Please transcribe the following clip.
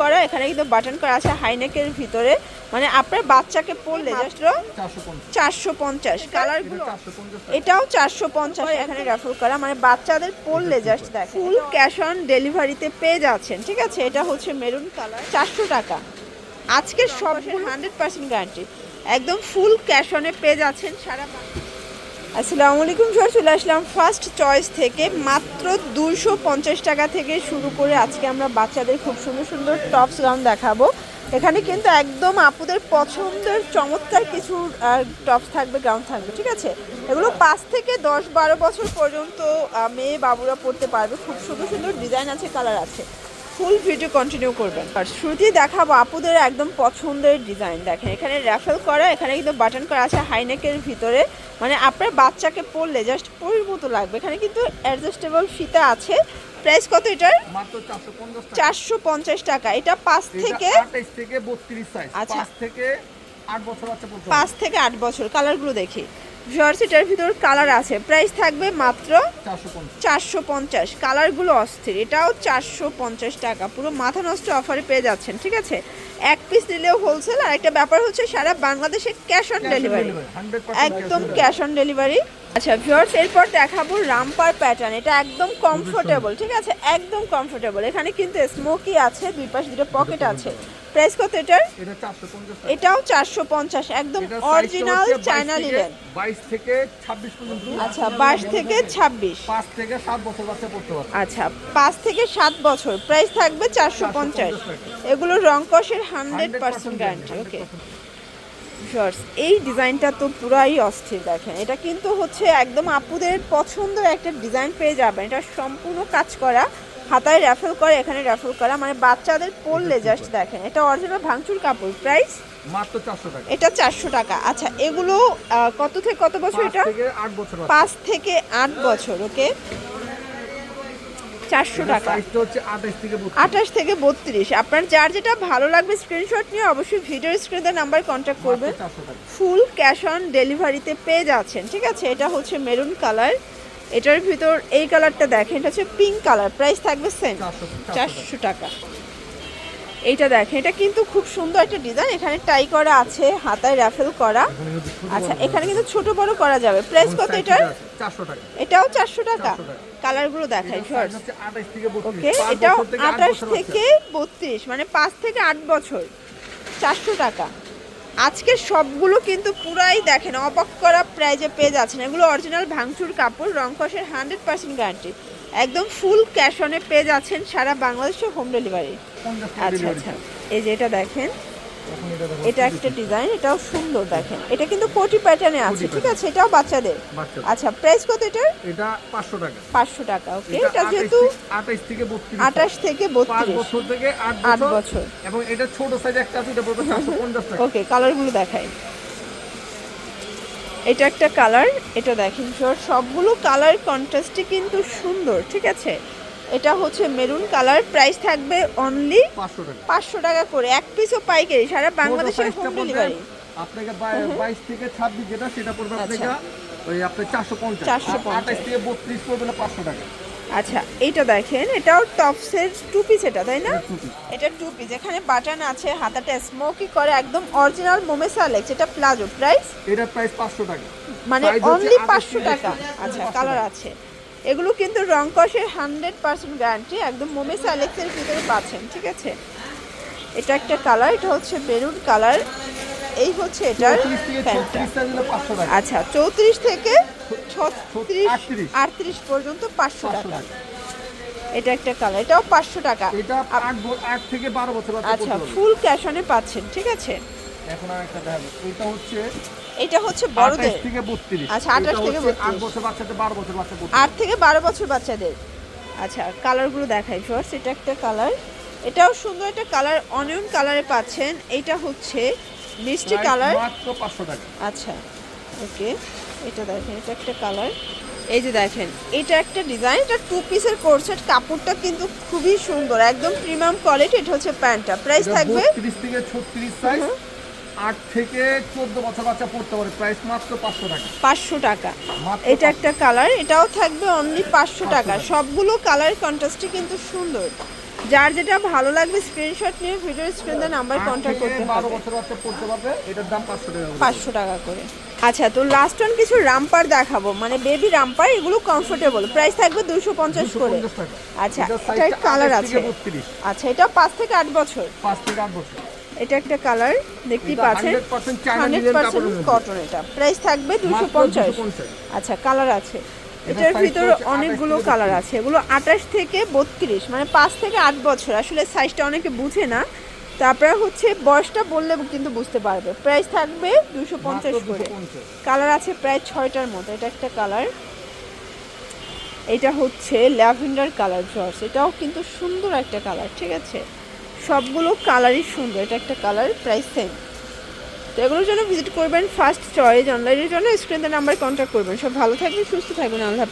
করা এখানে কিন্তু বাটন করা আছে হাইনেকের ভিতরে। মানে আপনার বাচ্চাকে পরলে জাস্ট চারশো পঞ্চাশ। কালারগুলো এটাও চারশো পঞ্চাশ এখানে রেফার করা। মানে বাচ্চাদের পড়লে জাস্ট দেখ ফুল ক্যাশ অন ডেলিভারিতে পেয়ে যাচ্ছেন ঠিক আছে? এটা হচ্ছে মেরুন কালার চারশো টাকা। আজকের সব হান্ড্রেড পার্সেন্ট গ্যারান্টি একদম ফুল ক্যাশ অনে পেয়ে যাচ্ছেন সারা আসসালামু আলাইকুম স্যার চলে আসলাম ফার্স্ট চয়েস থেকে। মাত্র দুশো পঞ্চাশ টাকা থেকে শুরু করে আজকে আমরা বাচ্চাদের খুব সুন্দর সুন্দর টপস গাউন দেখাবো। এখানে কিন্তু একদম আপুদের পছন্দের চমৎকার কিছু টপস থাকবে গাউন থাকবে, ঠিক আছে? এগুলো পাঁচ থেকে দশ বারো বছর পর্যন্ত মেয়ে বাবুরা পড়তে পারবে। খুব সুন্দর সুন্দর ডিজাইন আছে কালার আছে। ফুল ভিডিও কন্টিনিউ করবেন। আর শুরুতেই দেখাবো আপুদের একদম পছন্দের ডিজাইন দেখেন এখানে র্যাফেল করা এখানে কিন্তু বাটন করা আছে হাইনেকের ভিতরে। মানে আপনার বাচ্চাকে পরলে জাস্ট পরির মতো লাগবে। এখানে কিন্তু অ্যাডজাস্টেবল ফিতা আছে। প্রাইস কত এটার? চারশো পঞ্চাশ টাকা। এটা পাঁচ থেকে বত্রিশ আচ্ছা। পাঁচ থেকে আট বছর পাঁচ থেকে আট বছর। কালারগুলো দেখি। ভিউয়ার্স এটার ভিতর কালার আছে। প্রাইস থাকবে মাত্র চারশো পঞ্চাশ। কালারগুলো অস্থির। এটাও চারশো পঞ্চাশ টাকা। পুরো মাথা নষ্ট অফারে পেয়ে যাচ্ছেন ঠিক আছে? এক পিস নিলেও হোলসেল আর একটা ব্যাপার হচ্ছে সারা বাংলাদেশে ক্যাশ অন ডেলিভারি একদম ক্যাশ অন ডেলিভারি আচ্ছা ভিউয়ার্স এরপর দেখাবো রামপার প্যাটার্ন এটা একদম কমফোর্টেবল ঠিক আছে? একদম কমফোর্টেবল এখানে কিন্তু স্মোকি আছে দুই পাশে দুটো পকেট আছে। প্রাইস কত এটার? এটাও চারশো পঞ্চাশ একদম অরিজিনাল চায়না লিলেন বাইশ থেকে ছাব্বিশ পর্যন্ত। আচ্ছা বাইশ থেকে ছাব্বিশ। পাঁচ থেকে সাত বছর বাচ্চা পড়তে পারবে। আচ্ছা পাঁচ থেকে সাত বছর। প্রাইস থাকবে চারশো পঞ্চাশ। এগুলো রংকসের hundred percent guarantee okay shorts এই ডিজাইনটা তো পুরাই অস্থির দেখেন। এটা কিন্তু হচ্ছে একদম আপুদের পছন্দের একটা ডিজাইন পেয়ে যাবেন। এটা সম্পূর্ণ কাজ করা হাতায় র্যাফেল করে এখানে র্যাফেল করা। মানে বাচ্চাদের পরলে জাস্ট দেখেন এটা অরিজিনাল ভাঙচুর কাপড়। প্রাইস মাত্র টাকা। এটা চারশো টাকা। আচ্ছা এগুলো কত থেকে কত বছর এটা? আট বছর পাঁচ থেকে আট বছর ওকে চারশো টাকা। আঠাশ থেকে বত্রিশ। আপনার যার যেটা ভালো লাগবে স্ক্রিনশট নিয়ে অবশ্যই ভিডিও স্ক্রিনে নাম্বার কন্ট্যাক্ট করবেন। ফুল ক্যাশ অন ডেলিভারিতে পেয়ে যাচ্ছেন ঠিক আছে? এটা হচ্ছে মেরুন কালার এটার ভিতর এই কালারটা দেখেন এটা হচ্ছে পিঙ্ক কালার প্রাইস থাকবে সেম চারশো টাকা। এইটা দেখেন এটা কিন্তু খুব সুন্দর একটা ডিজাইন এখানে টাই করা আছে হাতায় র্যাফেল করা। আচ্ছা এখানে কিন্তু ছোট বড় করা যাবে। প্রাইস কত এটার? এটাও চারশো টাকা। 400 টাকা। কালারগুলো দেখাই বত্রিশ। ওকে এটাও আঠাশ থেকে বত্রিশ মানে পাঁচ থেকে আট বছর। চারশো টাকা। আজকে সবগুলো কিন্তু পুরাই দেখেন অবাক করা প্রাইজে পেয়ে যাচ্ছেন। এগুলো অরিজিনাল ভাঙচুর কাপড় রংকসের হান্ড্রেড পার্সেন্ট গ্যারান্টি একদম ফুল ক্যাশ অনে পেয়ে যাচ্ছেন সারা বাংলাদেশে হোম ডেলিভারি আচ্ছা আচ্ছা। এই যে এটা দেখেন এটা একটা ডিজাইন এটাও সুন্দর দেখেন। এটা কিন্তু কোটি প্যাটার্নে আছে ঠিক আছে? এটাও বাচ্চাদের। আচ্ছা প্রাইস কত এটার? এটা পাঁচশো টাকা। পাঁচশো টাকা ওকে এটা এটা যেহেতু আঠাইশ থেকে বত্রিশ। আঠাশ থেকে পাঁচ বত্রিশ বছর থেকে আট আট বছর। বছর। এবং এটা ছোট সাইজ একটা আছে এটা পড়বে চারশো পঞ্চাশ টাকা। ওকে কালারগুলো দেখাই। এটা একটা কালার এটা দেখেন সর সবগুলো কালার কন্ট্রাস্টই কিন্তু সুন্দর ঠিক আছে? এটা হচ্ছে মেরুন কালার প্রাইস থাকবে অনলি পাঁচশো টাকা। করে এক পিসও পাইকারি সারা বাংলাদেশে হোম ডেলিভারি আপনাকে বাইশ থেকে ছাব্বিশ যেটা সেটা পড়বে আপনাকে ওই আপনার চারশো পঞ্চাশ। 450 আঠাইশ থেকে বত্রিশ পড়বে পাঁচশো টাকা। আচ্ছা এটা দেখেন এটাও টপসের টু পিস এটা তাই না? এটা টু পিস এখানে বাটন আছে হাতাটা স্মোকি করে একদম অরিজিনাল মোমেসা লেগস এটা প্লাজো প্রাইস এটা প্রাইস পাঁচশো টাকা। মানে অনলি 28 পাঁচশো টাকা। আচ্ছা কালার আছে। এগুলো কিন্তু রং কষের হান্ড্রেড পার্সেন্ট গ্যারান্টি একদম মোমেস অ্যালেক্সের ভিতরে পাচ্ছেন ঠিক আছে? এটা একটা কালার এটা হচ্ছে বেরুন কালার এই হচ্ছে এটার টাকা। আচ্ছা চৌত্রিশ থেকে ছত্রিশ আটত্রিশ। পর্যন্ত পাঁচশো টাকা। এটা একটা কালার এটাও পাঁচশো টাকা। এটা আট থেকে বারো বছর আচ্ছা ফুল ক্যাশ অনে পাচ্ছেন ঠিক আছে? এখন আর একটা দেখাবো। এটা হচ্ছে এটা হচ্ছে বড়দের। থেকে আচ্ছা, 28 থেকে 32 আট বছর বছর বাচ্চা থেকে বারো বছর বাচ্চাদের। আচ্ছা কালারগুলো দেখাই ফার্স্ট এটা একটা কালার এটাও সুন্দর একটা কালার অনিয়ন কালারে পাচ্ছেন। এটা হচ্ছে মিষ্টি কালার? মাত্র পাঁচশো টাকা। আচ্ছা ওকে এটা দেখেন এটা একটা কালার। এই যে দেখেন এটা একটা ডিজাইন এটা টু পিসের কোর্সেট কাপড়টা কিন্তু খুবই সুন্দর একদম প্রিমিয়াম কোয়ালিটি এটা হচ্ছে প্যান্টটা। প্রাইস থাকবে? তিরিশ থেকে ছত্রিশ সাইজ আট থেকে চোদ্দ বছর বাচ্চা পড়তে পারে প্রাইস মাত্র পাঁচশো টাকা। পাঁচশো টাকা। এটা একটা কালার এটাও থাকবে অনলি পাঁচশো টাকা। সবগুলো কালার কন্ট্রাস্টই কিন্তু সুন্দর। যার যেটা ভালো লাগবে স্ক্রিনশট নিয়ে ভিডিও স্ক্রিনে নাম্বার আট কন্ট্যাক্ট করতে বারো হবে। বছর বাচ্চা পড়তে পারবে এটার দাম পাঁচশো টাকা করে। পাঁচশো টাকা করে। আচ্ছা তো লাস্ট ওয়ান কিছু রামপার দেখাবো। মানে বেবি রামপার এগুলো কমফোর্টেবল প্রাইস থাকবে দুশো পঞ্চাশ করে। আচ্ছা এটার কালার আছে। 32 আচ্ছা এটা পাঁচ থেকে আট বছর। পাঁচ থেকে আট বছর। এটা একটা কালার দেখতেই পাচ্ছেন। 100% China hundred linen percent cotton এটা। প্রাইস থাকবে দুশো পঞ্চাশ। 250 আচ্ছা কালার আছে। এটার ভিতরে অনেকগুলো কালার আছে। এগুলো আঠাশ থেকে বত্রিশ মানে পাঁচ থেকে আট বছর। আসলে সাইজটা অনেকে বুঝে না। তারপরে হচ্ছে বয়সটা বললে কিন্তু বুঝতে পারবে। প্রাইস থাকবে দুশো পঞ্চাশ করে। কালার আছে প্রায় ছয়টার মতো। এটা একটা কালার। এটা হচ্ছে ল্যাভেন্ডার কালার জর্স এটাও কিন্তু সুন্দর একটা কালার ঠিক আছে? সবগুলো কালারই সুন্দর। এটা একটা কালার প্রাইস সেম। তো এগুলোর জন্য ভিজিট করবেন ফার্স্ট চয়েস অনলাইনের জন্য স্ক্রিনে নাম্বার কন্ট্যাক্ট করবেন। সব ভালো থাকবেন, সুস্থ থাকবেন, আল্লাহ